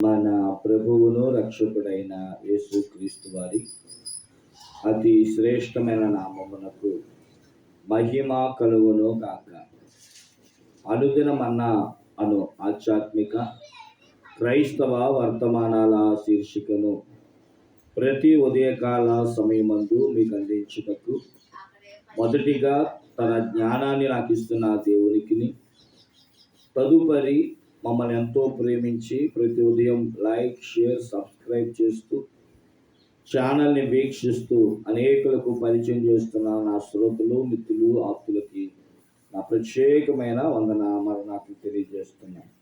మన ప్రభువును రక్షకుడైన యేసుక్రీస్తు వారి అతి శ్రేష్టమైన నామమునకు మహిమ కలుగును కాక అనుదినమన్న అను ఆధ్యాత్మిక క్రైస్తవ వర్తమానాల శీర్షికను ప్రతి ఉదయకాల సమయమందు మీకు అందించుటకు మొదటిగా తన జ్ఞానాన్ని నాకు ఇస్తున్న దేవునికి తదుపరి మమ్మల్ని ఎంతో ప్రేమించి ప్రతి ఉదయం లైక్ షేర్ సబ్స్క్రైబ్ చేస్తూ ఛానల్ని వీక్షిస్తూ అనేకులకు పరిచయం చేస్తున్న నా శ్రోతలు మిత్రులు ఆప్తులకి నా ప్రత్యేకమైన వందన మరణాలు తెలియజేస్తున్నాను.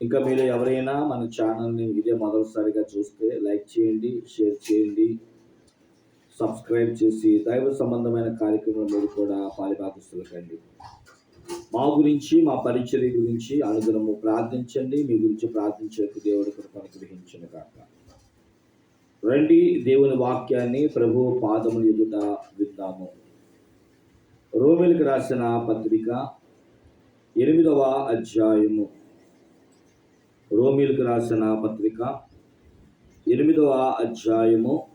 ఇంకా మీరు ఎవరైనా మన ఛానల్ని ఇదే మొదటిసారిగా చూస్తే లైక్ చేయండి షేర్ చేయండి సబ్స్క్రైబ్ చేసి దైవ సంబంధమైన కార్యక్రమంలో కూడా పాలిభాగస్తులు కండి మా గురించి మా పరిచర్య గురించి అనుదినము ప్రార్థించండి. మీ గురించి ప్రార్థించే దేవుడి కృప గ్రహించను కాక రండి దేవుని వాక్యాన్ని ప్రభు పాదములు ఎదుట విందాము. రోమిలకు రాసిన పత్రిక ఎనిమిదవ అధ్యాయము. రోమిలకు రాసిన పత్రిక ఎనిమిదవ అధ్యాయము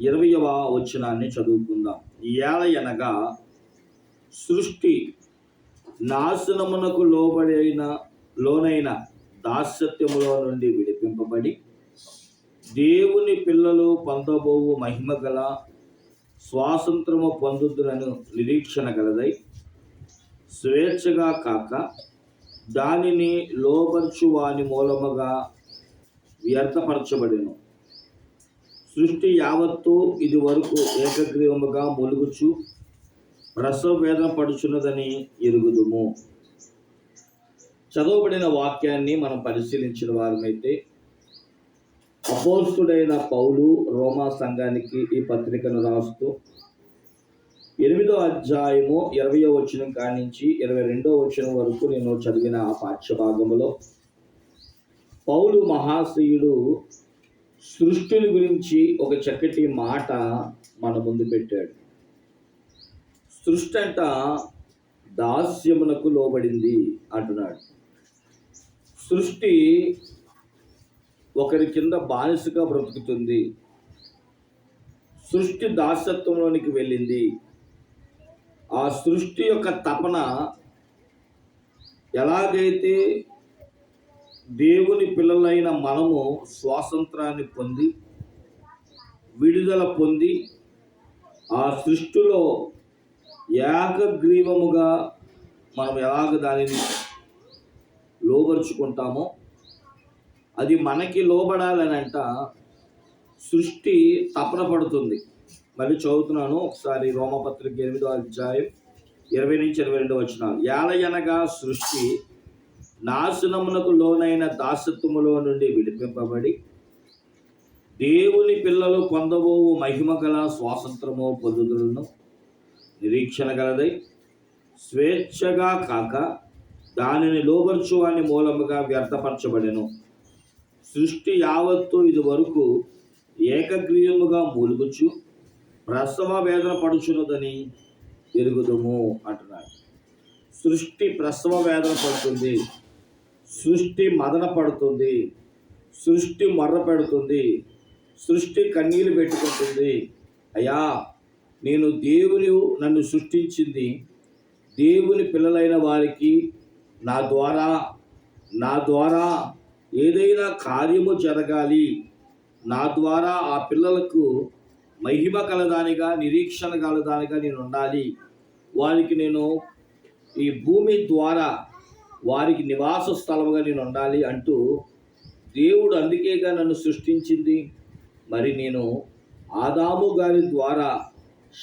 ఇరవయవ వచనాన్ని చదువుకుందాం. ఏల అనగా సృష్టి నాశనమునకు లోబడైన లోనైన దాస్యత్యములో నుండి విడిపింపబడి దేవుని పిల్లలు పొందబోవు మహిమ గల స్వాతంత్రము పొందుతులను నిరీక్షణ గలదై స్వేచ్ఛగా కాక దానిని లోపరచు వాని మూలముగా వ్యర్థపరచబడిను. సృష్టి యావత్తు ఇది వరకు ఏకగ్రీవముగా మొలుగుచు ప్రసవ పడుచున్నదని ఎరుగుదుము. చదవబడిన వాక్యాన్ని మనం పరిశీలించిన వారమైతే అపోస్తుడైన పౌలు రోమా సంఘానికి ఈ పత్రికను రాస్తూ ఎనిమిదో అధ్యాయము ఇరవయో వచనం కానించి ఇరవై రెండో వచనం వరకు నేను చదివిన ఆ పాఠ్యభాగంలో పౌలు మహాశ్రీయుడు సృష్టిని గురించి ఒక చక్కటి మాట మన ముందు పెట్టాడు. సృష్టి అంట దాస్యమునకు లోబడింది అంటున్నాడు. సృష్టి ఒకరి కింద బానిసగా బ్రతుకుతుంది. సృష్టి దాసత్వంలోనికి వెళ్ళింది. ఆ సృష్టి యొక్క తపన ఎలాగైతే దేవుని పిల్లలైన మనము స్వాతంత్రాన్ని పొంది విడుదల పొంది ఆ సృష్టిలో ఏకగ్రీవముగా మనం ఎలాగ దానిని లోబరుచుకుంటామో అది మనకి లోబడాలని అంట సృష్టి తపన పడుతుంది. మళ్ళీ చదువుతున్నాను ఒకసారి రోమపత్రిక ఎనిమిదో అధ్యాయం ఇరవై నుంచి ఇరవై రెండు వచ్చిన ఏలయనగా సృష్టి నాశనమునకు లోనైన దాసత్వములో నుండి విడిపింపబడి దేవుని పిల్లలు పొందబోవు మహిమ గల స్వాతంత్రము పొందుతులను నిరీక్షణ కలదై స్వేచ్ఛగా కాక దానిని లోబర్చు మూలముగా వ్యర్థపరచబడెను. సృష్టి యావత్తు ఇది వరకు ఏకగ్రీయముగా మూలుగుచు ప్రసవ వేదన పడుచున్నదని ఎరుగుదము అంటున్నాడు. సృష్టి ప్రసవ వేదన పడుతుంది సృష్టి మదన పడుతుంది సృష్టి మర్ర పెడుతుంది సృష్టి కన్నీళ్ళు పెట్టుకుంటుంది. అయ్యా నేను దేవుని నన్ను సృష్టించింది. దేవుని పిల్లలైన వారికి నా ద్వారా నా ద్వారా ఏదైనా కార్యము జరగాలి. నా ద్వారా ఆ పిల్లలకు మహిమ కలదానిగా నిరీక్షణ కలదానిగా నేను ఉండాలి. వారికి నేను ఈ భూమి ద్వారా వారికి నివాస స్థలముగా నేను ఉండాలి అంటూ దేవుడు అందుకేగా నన్ను సృష్టించింది. మరి నేను ఆదాము గారి ద్వారా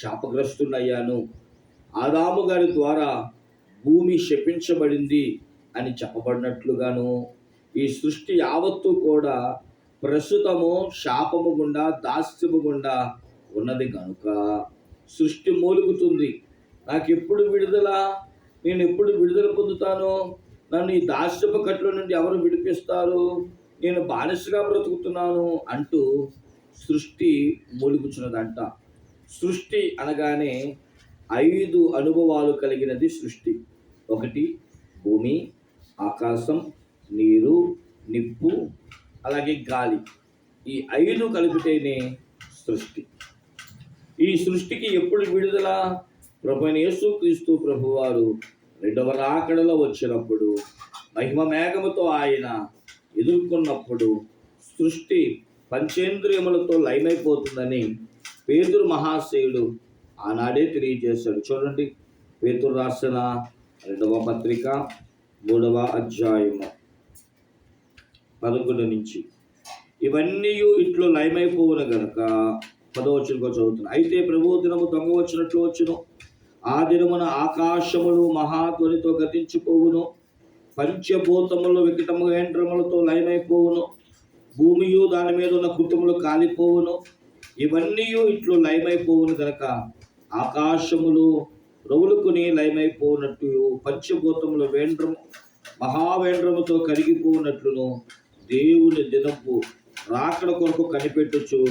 శాపగ్రస్తున్నయ్యాను ఆదాము గారి ద్వారా భూమి శపించబడింది అని చెప్పబడినట్లుగాను ఈ సృష్టి యావత్తు కూడా ప్రస్తుతము శాపము గుండా దాస్యము గుండా ఉన్నది కనుక సృష్టి మూలుగుతుంది. నాకు ఎప్పుడు విడుదల? నేను ఎప్పుడు విడుదల పొందుతాను? నన్ను ఈ దాస్యపు కట్ల నుండి ఎవరు విడిపిస్తారు? నేను బానిసగా బ్రతుకుతున్నాను అంటూ సృష్టి మూలుగుచున్నదంట. సృష్టి అనగానే ఐదు అనుభవాలు కలిగినది సృష్టి. ఒకటి భూమి ఆకాశం నీరు నిప్పు అలాగే గాలి. ఈ ఐదు కలిపితేనే సృష్టి. ఈ సృష్టికి ఎప్పుడు విడుదల? ప్రభు యేసుక్రీస్తు ప్రభువారు రెండవ రాకడలో వచ్చినప్పుడు మహిమ మేఘముతో ఆయన ఎదుర్కొన్నప్పుడు సృష్టి పంచేంద్రియములతో లయమైపోతుందని పేతురు మహాశయుడు ఆనాడే తెలియజేశాడు. చూడండి పేతురు రాసిన రెండవ పత్రిక మూడవ అధ్యాయము పదకొండు నుంచి. ఇవన్నీ ఇట్లు లయమైపోవును గనక పదవచనంగా చదువుతున్నాను అయితే ప్రభు దినము దొంగ వచ్చినట్లు వచ్చును. ఆ దినమున ఆకాశములు మహాధ్వనితో గతించిపోవును. పంచభూతములు వికటము యంత్రములతో లయమైపోవును భూమియు దాని మీద ఉన్న కుటుంబములు కాలిపోవును. ఇవన్నీ ఇట్లు లయమైపోవును గనక. ఆకాశములు రవులుకుని లయమైపోనట్టు పంచభూతములు వేండ్రము మహావేండ్రముతో కరిగిపోనట్లును దేవుని దినపు రాకడ కొరకు కనిపెట్టుచు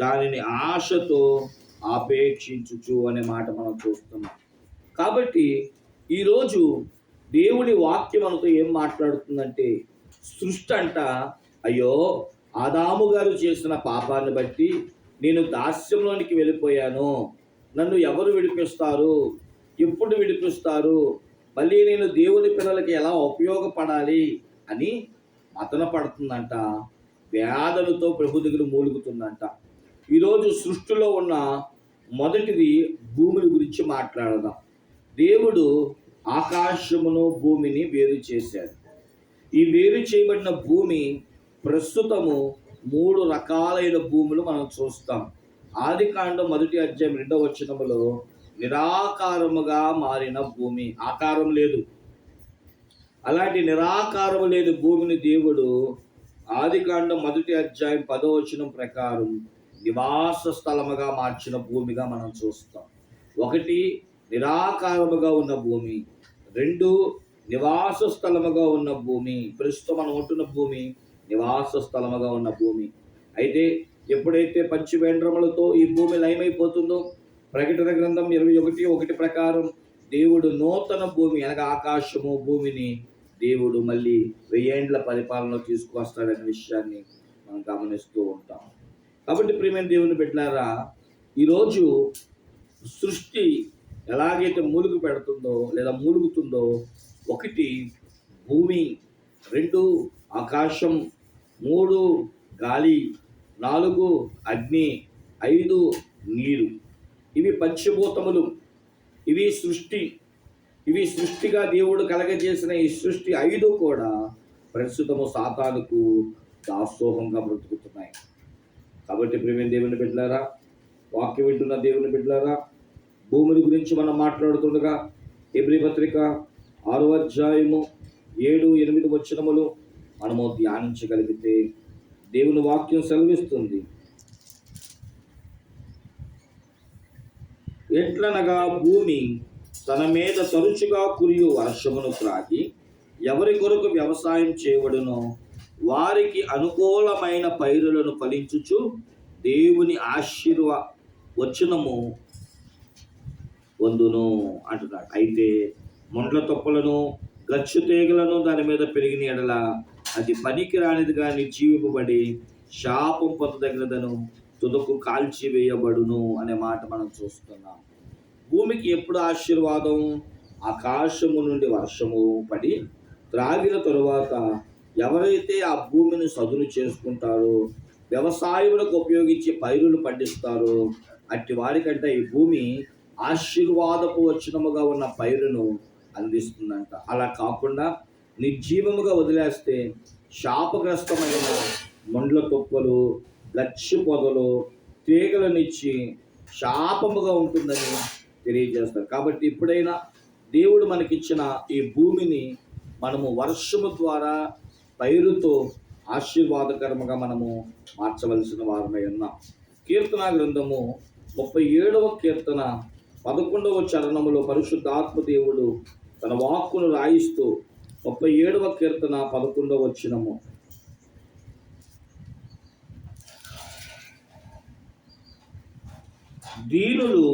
దానిని ఆశతో ఆపేక్షించుచు అనే మాట మనం చూస్తున్నాం. కాబట్టి ఈరోజు దేవుని వాక్యం మనతో ఏం మాట్లాడుతుందంటే సృష్టి అంట. అయ్యో ఆదాము గారు చేసిన పాపాన్ని బట్టి నేను దాస్యంలోనికి వెళ్ళిపోయాను. నన్ను ఎవరు విడిపిస్తారు? ఎప్పుడు విడిపిస్తారు? మళ్ళీ నేను దేవుని పిల్లలకి ఎలా ఉపయోగపడాలి అని మతన పడుతుందంట వేదనతో ప్రభు దగ్గర మూలుగుతుందంట. ఈరోజు సృష్టిలో ఉన్న మొదటిది భూమిని గురించి మాట్లాడదాం. దేవుడు ఆకాశమును భూమిని వేరు చేశాడు. ఈ వేరు చేయబడిన భూమి ప్రస్తుతము మూడు రకాలైన భూములు మనం చూస్తాం. ఆది కాండం మొదటి అధ్యాయం రెండవ వచ్చినములో నిరాకారముగా మారిన భూమి. ఆకారం లేదు. అలాంటి నిరాకారము లేని భూమిని దేవుడు ఆది కాండం మొదటి అధ్యాయం పదో వచనం ప్రకారం నివాస స్థలముగా మార్చిన భూమిగా మనం చూస్తాం. ఒకటి నిరాకారముగా ఉన్న భూమి. రెండు నివాస స్థలముగా ఉన్న భూమి. ప్రస్తుతం మనం ఉంటున్న భూమి. నివాస స్థలముగా ఉన్న భూమి. అయితే ఎప్పుడైతే పంచవేండ్రములతో ఈ భూమి లయమైపోతుందో ప్రకటన గ్రంథం ఇరవై ఒకటి ఒకటి ప్రకారం దేవుడు నూతన భూమి అనగా ఆకాశము భూమిని దేవుడు మళ్ళీ వెయ్యేండ్ల పరిపాలన తీసుకువస్తాడనే విషయాన్ని మనం గమనిస్తూ ఉంటాం. కాబట్టి ప్రియమైన దేవుని పెట్టినారా ఈరోజు సృష్టి ఎలాగైతే మూలుగు పెడుతుందో లేదా మూలుగుతుందో ఒకటి భూమి రెండు ఆకాశం మూడు గాలి నాలుగు అగ్ని ఐదు నీరు. ఇవి పంచభూతములు. ఇవి సృష్టి. ఇవి సృష్టిగా దేవుడు కలగజేసిన ఈ సృష్టి ఐదు కూడా ప్రస్తుతము సాతానుకు దాసోహంగా బ్రతుకుతున్నాయి. కాబట్టి ప్రేమ దేవుని బిడ్డలారా వాక్యం వింటున్న దేవుని బిడ్డలారా భూమిని గురించి మనం మాట్లాడుతుండగా ఎబ్రి పత్రిక ఆరో అధ్యాయము ఏడు ఎనిమిది వచ్చినములు మనము ధ్యానించగలిగితే దేవుని వాక్యం సెలవిస్తుంది. ఎట్లనగా భూమి తన మీద తరచుగా కురియు వర్షమును త్రాగి ఎవరి కొరకు వ్యవసాయం చేయబడునో వారికి అనుకూలమైన పైరులను ఫలించుచు దేవుని ఆశీర్వ వచనము వందును అంటున్నాడు. అయితే ముండ్ల తొప్పలను గచ్చు తీగలను దాని మీద పెరిగిన ఎడల అది పనికి రానిది కానీ జీవింపబడి శాపం పొందదగినదను తుదకు కాల్చివేయబడును అనే మాట మనం చూస్తున్నాం. భూమికి ఎప్పుడు ఆశీర్వాదం? ఆకాశము నుండి వర్షము పడి త్రాగిన తరువాత ఎవరైతే ఆ భూమిని సదును చేసుకుంటారో వ్యవసాయములకు ఉపయోగించి పైరులు పండిస్తారో అట్టి వారికంటే ఈ భూమి ఆశీర్వాదపు వచ్చినముగా ఉన్న పైరును అందిస్తుందంట. అలా కాకుండా నిర్జీవముగా వదిలేస్తే శాపగ్రస్తమైన మండ్ల తొక్కలు లక్ష్య పొదలు తీగలనిచ్చి శాపముగా ఉంటుందని తెలియజేస్తారు. కాబట్టి ఇప్పుడైనా దేవుడు మనకిచ్చిన ఈ భూమిని మనము వర్షము ద్వారా పైరుతో ఆశీర్వాదకరముగా మనము మార్చవలసిన వారమై ఉన్నాం. కీర్తన గ్రంథము ముప్పై ఏడవ కీర్తన పదకొండవ చరణములో పరిశుద్ధాత్మ దేవుడు తన వాక్కును రాయిస్తూ ముప్పై ఏడవ కీర్తన పదకొండవ వచ్చినము దీనులు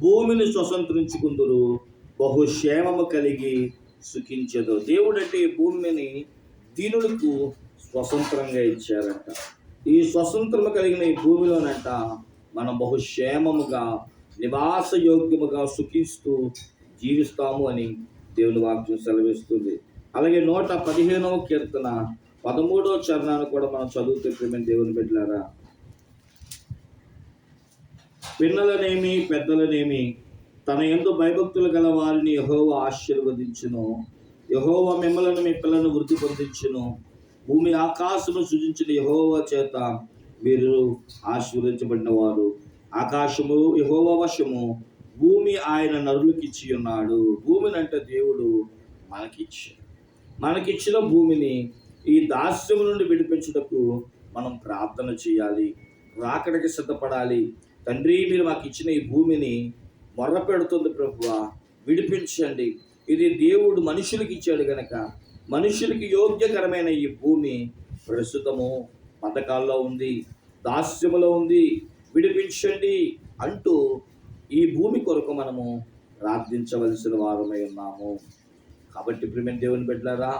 భూమిని స్వతంత్రించుకుందరు బహుక్షేమము కలిగి సుఖించదు దేవుడు అంటే ఈ భూమిని దీనులకు స్వతంత్రంగా ఇచ్చారంట. ఈ స్వతంత్రము కలిగిన ఈ భూమిలోనంట మనం బహుక్షేమముగా నివాస యోగ్యముగా సుఖిస్తూ జీవిస్తాము అని దేవుని వాక్యం సెలవిస్తుంది. అలాగే నూట పదిహేనవ కీర్తన పదమూడవ చరణాన్ని కూడా మనం చదువుతుంటే దేవుని బిడ్డలారా. పిన్నలనేమి పెద్దలనేమి తన ఎందు భయభక్తులు గల వారిని యహోవ ఆశీర్వదించును. యహోవ మిమ్మలను మీ పిల్లలను వృద్ధి పొందించును. భూమి ఆకాశము సృజించిన యహోవ చేత వీరు ఆశీర్వదించబడిన వారు. ఆకాశము యహోవ వశము భూమి ఆయన నరులకు ఇచ్చి ఉన్నాడు భూమిని అంటే దేవుడు మనకిచ్చి మనకిచ్చిన భూమిని ఈ దాస్యం నుండి విడిపించుటకు మనం ప్రార్థన చేయాలి రాకడికి సిద్ధపడాలి. తండ్రి మీరు మాకు ఇచ్చిన ఈ భూమిని మొర్ర పెడుతుంది ప్రభువా విడిపించండి. ఇది దేవుడు మనుషులకి ఇచ్చాడు గనక మనుషులకి యోగ్యకరమైన ఈ భూమి ప్రస్తుతము పథకాల్లో ఉంది దాస్యములో ఉంది. విడిపించండి అంటూ ఈ భూమి కొరకు మనము ప్రార్థించవలసిన వారమై ఉన్నాము. కాబట్టి ప్రిమిన్ దేవుని బిడ్డలారా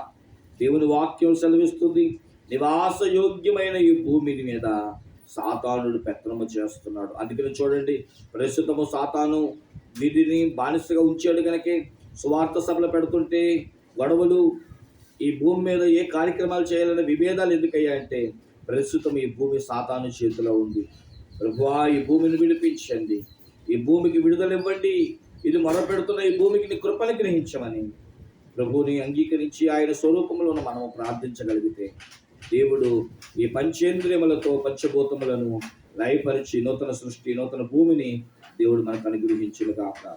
దేవుని వాక్యం సెలవిస్తుంది. నివాస యోగ్యమైన ఈ భూమిని మీద సాతానుడు పెత్తనము చేస్తున్నాడు. అందుకని చూడండి ప్రస్తుతము సాతాను వీటిని బానిసగా ఉంచాడు కనుకే సువార్త సభలు పెడుతుంటే గొడవలు ఈ భూమి మీద ఏ కార్యక్రమాలు చేయాలనే విభేదాలు ఎందుకయ్యాయంటే ప్రస్తుతం ఈ భూమి సాతాను చేతిలో ఉంది. ప్రభువా ఈ భూమిని విడిపించండి. ఈ భూమికి విడుదల ఇవ్వండి. ఇది మొరపెడుతున్న ఈ భూమికి నీ కృపను గ్రహించమని. ప్రభువుని అంగీకరించి ఆయన స్వరూపంలో మనము ప్రార్థించగలిగితే దేవుడు ఈ పంచేంద్రియములతో పంచభూతములను లయపరిచి నూతన సృష్టి నూతన భూమిని దేవుడు మనకు అనుగ్రహించిన కాక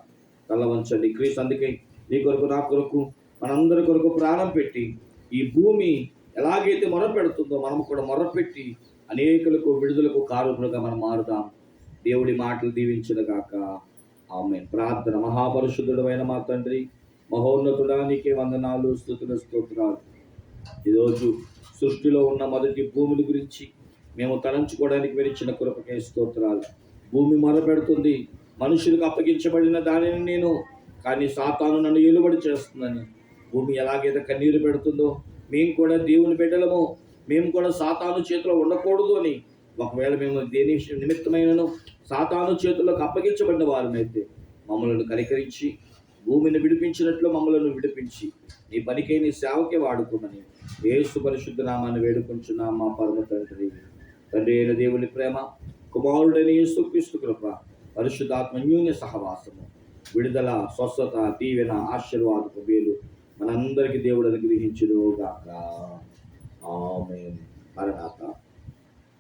తల వంచండి. క్రీస్తు అందుకే నీ కొరకు నా కొరకు మనందరి కొరకు ప్రాణం పెట్టి ఈ భూమి ఎలాగైతే మొరపెడుతుందో మనం కూడా మొరపెట్టి అనేకులకు విడుదలకు కారుకులుగా మనం మారుదాం. దేవుడి మాటలు దీవించిన గాక. ఆమె ప్రార్థన మహాపరిశుద్ధుడమైన మా తండ్రి మహోన్నతుడానికి వందనాలు స్థుతుల స్తోత్రాలు. ఈరోజు సృష్టిలో ఉన్న మొదటి భూమిని గురించి మేము తలంచుకోవడానికి విరిచిన కృపకే స్తోత్రాలు. భూమి మొరపెడుతుంది. మనుషులకు అప్పగించబడిన దానిని నేను కానీ సాతాను నన్ను ఎలుబడి చేస్తుందని. భూమి ఎలాగైతే కన్నీరు పెడుతుందో మేము కూడా దేవుని బిడ్డలము. మేము కూడా సాతాను చేతిలో ఉండకూడదు అని. ఒకవేళ మేము దేని నిమిత్తమైనను సాతాను చేతుల్లోకి అప్పగించబడిన వారమైతే మమ్మల్ని కనికరించి భూమిని విడిపించినట్లు మమ్మల్ని విడిపించి నీ పనికై నీ సేవకే వాడుకోమని ఏసు పరిశుద్ధ నామాన్ని వేడుకుంటున్నా మా పరమ తండ్రి. తండ్రి అయిన దేవుని ప్రేమ కుమారుడైన యేసు క్రీస్తు కృప పరిశుద్ధాత్మ న్యూన్య సహవాసము విడుదల స్వస్థత దీవెన ఆశీర్వాదపు వేలు మనందరికీ దేవుడు అనుగ్రహించునుగాక ఆమె మరణాత